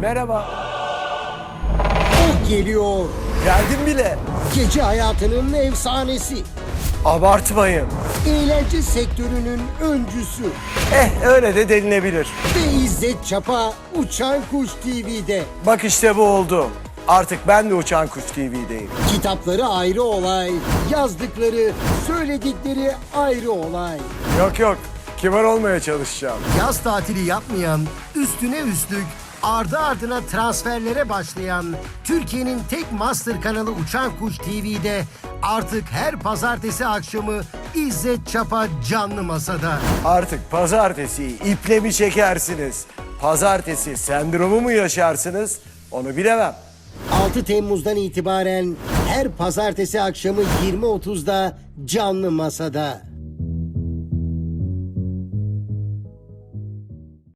Merhaba. O geliyor. Geldim bile. Gece hayatının efsanesi. Abartmayın. Eğlence sektörünün öncüsü. Eh öyle de denilebilir. Ve İzzet Çapa Uçan Kuş TV'de. Bak işte bu oldu. Artık ben de Uçan Kuş TV'deyim. Kitapları ayrı olay, yazdıkları, söyledikleri ayrı olay. Yok yok. Kibar olmaya çalışacağım. Yaz tatili yapmayan, üstüne üstlük ardı ardına transferlere başlayan Türkiye'nin tek master kanalı Uçan Kuş TV'de artık her pazartesi akşamı İzzet Çapa canlı masada. Artık pazartesi iple mi çekersiniz? Pazartesi sendromu mu yaşarsınız? Onu bilemem. 6 Temmuz'dan itibaren her pazartesi akşamı 20.30'da canlı masada.